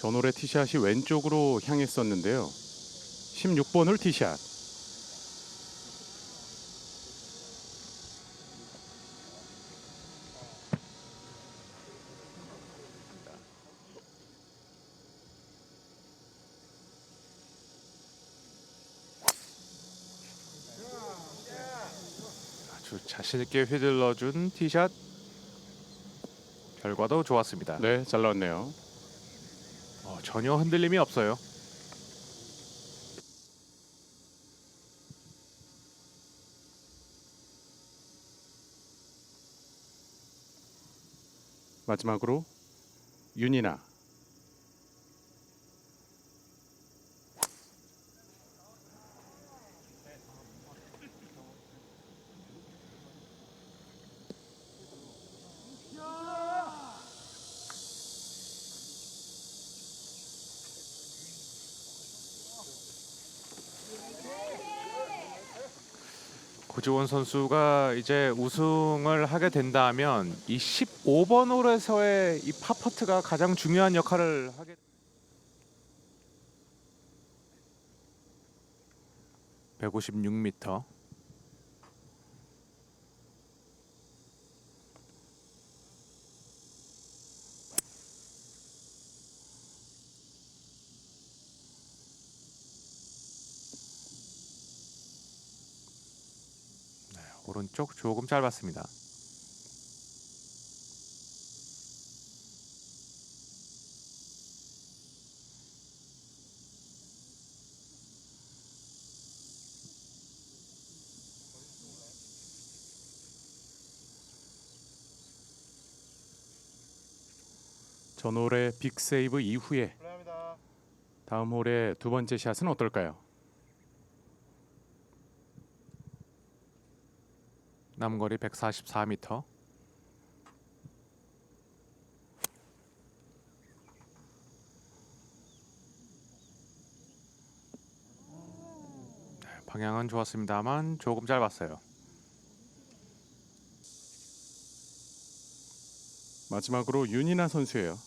전홀의 티샷이 왼쪽으로 향했었는데요. 16번 홀 티샷. 아주 자신 있게 휘둘러준 티샷 결과도 좋았습니다. 네, 잘 나왔네요. 어, 전혀 흔들림이 없어요. 마지막으로 윤이나 고지원 선수가 이제 우승을 하게 된다면 이 15번 홀에서의 이 파퍼트가 가장 중요한 역할을 하게 156m 오른쪽 조금 짧았습니다. 전홀의 빅세이브 이후에 다음 홀의 두 번째 샷은 어떨까요? 남거리 144m. 네, 방향은 좋았습니다만 조금 짧았어요. 마지막으로 윤이나 선수예요.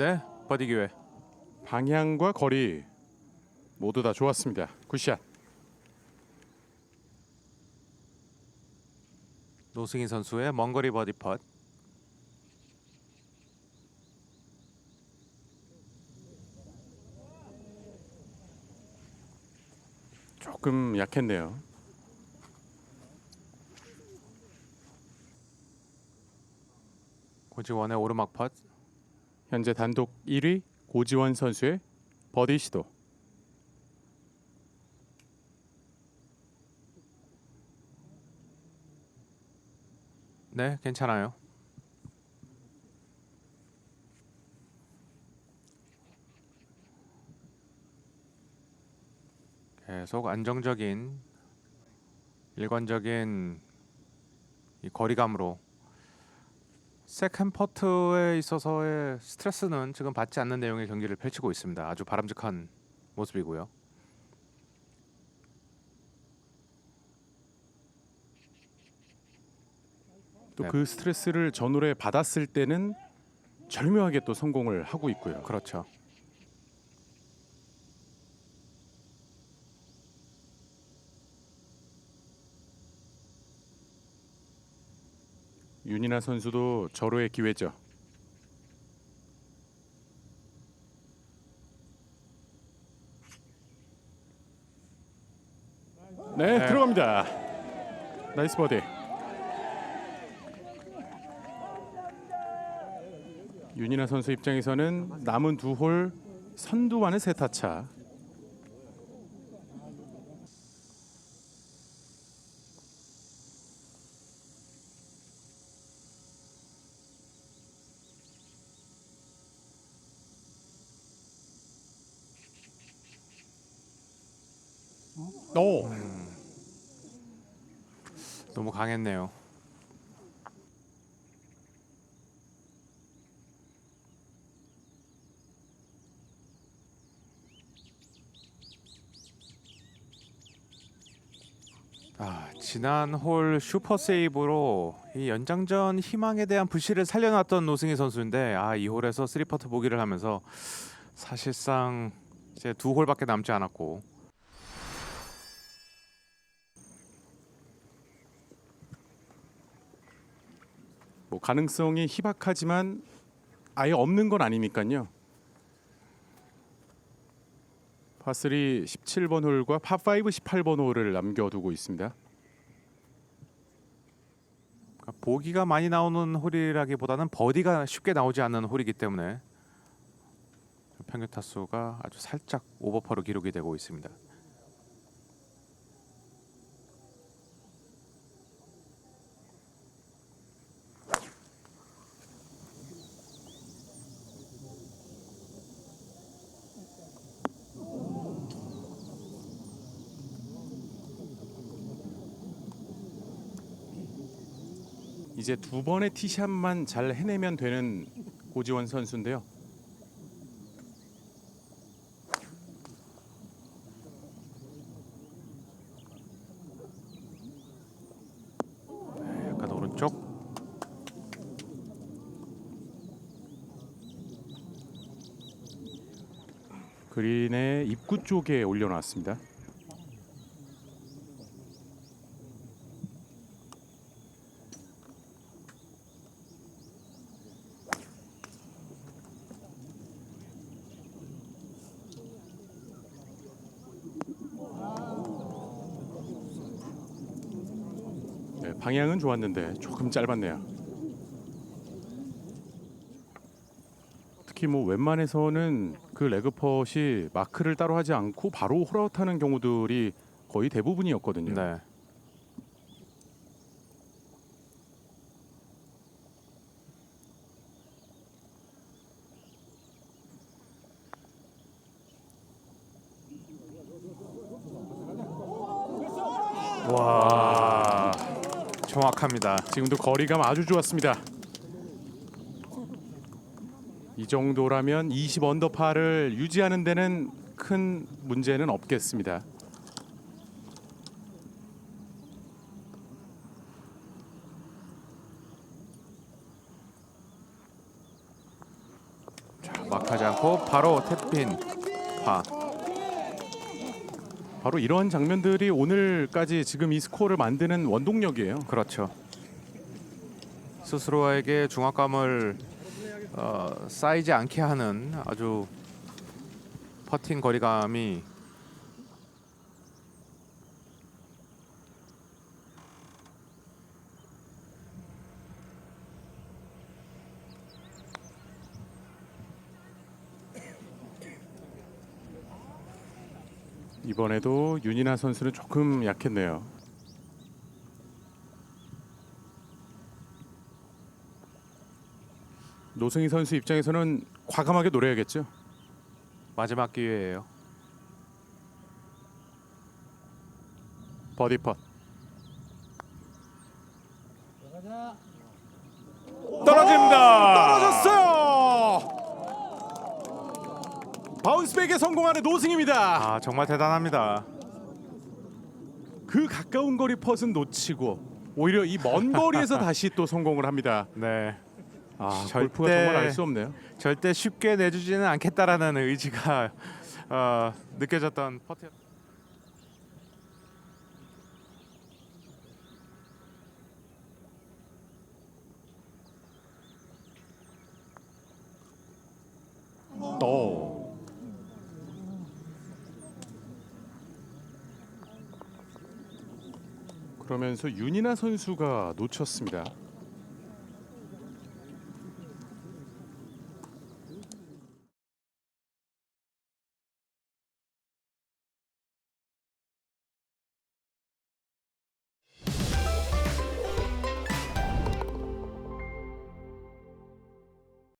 네, 버디 기회. 방향과 거리 모두 다 좋았습니다. 굿샷. 노승희 선수의 먼거리 버디 펫. 조금 약했네요. 고지원의 오르막 펫. 현재 단독 1위 고지원 선수의 버디 시도. 네, 괜찮아요. 계속 안정적인 일관적인 이 거리감으로 세컨 퍼트에 있어서의 스트레스는 지금 받지 않는 내용의 경기를 펼치고 있습니다. 아주 바람직한 모습이고요. 또 네. 그 스트레스를 전홀에 받았을 때는 절묘하게 또 성공을 하고 있고요. 그렇죠. 윤이나 선수도 절호의 기회죠. 네, 네. 들어갑니다. 나이스 버디. 윤이나 선수 입장에서는 남은 두 홀 선두와는 세타차. 오. 음. 너무 강했네요. 아, 지난 홀 슈퍼 세이브로 이 연장전 희망에 대한 불씨를 살려놨던 노승희 선수인데 아, 이 홀에서 3퍼트 보기를 하면서 사실상 이제 두 홀밖에 남지 않았고 뭐 가능성이 희박하지만 아예 없는 건 아니니까요. 파3 17번 홀과 파5 18번 홀을 남겨두고 있습니다. 그러니까 보기가 많이 나오는 홀이라기보다는 버디가 쉽게 나오지 않는 홀이기 때문에 평균 타수가 아주 살짝 오버퍼로 기록이 되고 있습니다. 이제 두 번의 티샷만 잘 해내면 되는 고지원 선수인데요. 약간 오른쪽 그린의 입구 쪽에 올려놨습니다. 방향은 좋았는데 조금 짧았네요. 특히 뭐 웬만해서는 그 레그펫이 마크를 따로 하지 않고 바로 홀아웃하는 경우들이 거의 대부분이었거든요. 네. 와 정확합니다. 지금도 거리감 아주 좋았습니다. 이 정도라면 20 언더파를 유지하는 데는 큰 문제는 없겠습니다. 막하지 않고 바로 탭핀 파. 바로 이런 장면들이 오늘까지 지금 이 스코어를 만드는 원동력이에요. 그렇죠. 스스로에게 중압감을 어, 쌓이지 않게 하는 아주 퍼팅 거리감이 이번에도 윤이나 선수는 조금 약했네요. 노승희 선수 입장에서는 과감하게 노려야겠죠. 마지막 기회예요. 버디 펫. 떨어집니다. 떨어졌어요. 바운스백에 성공하는 노승입니다. 아 정말 대단합니다. 그 가까운 거리 펫은 놓치고 오히려 이 먼 거리에서 다시 또 성공을 합니다. 네, 아, 절대- 골프가 정말 알 수 없네요. 절대 쉽게 내주지는 않겠다라는 의지가 어, 느껴졌던 퍼팅. 또 그러면서 윤이나 선수가 놓쳤습니다.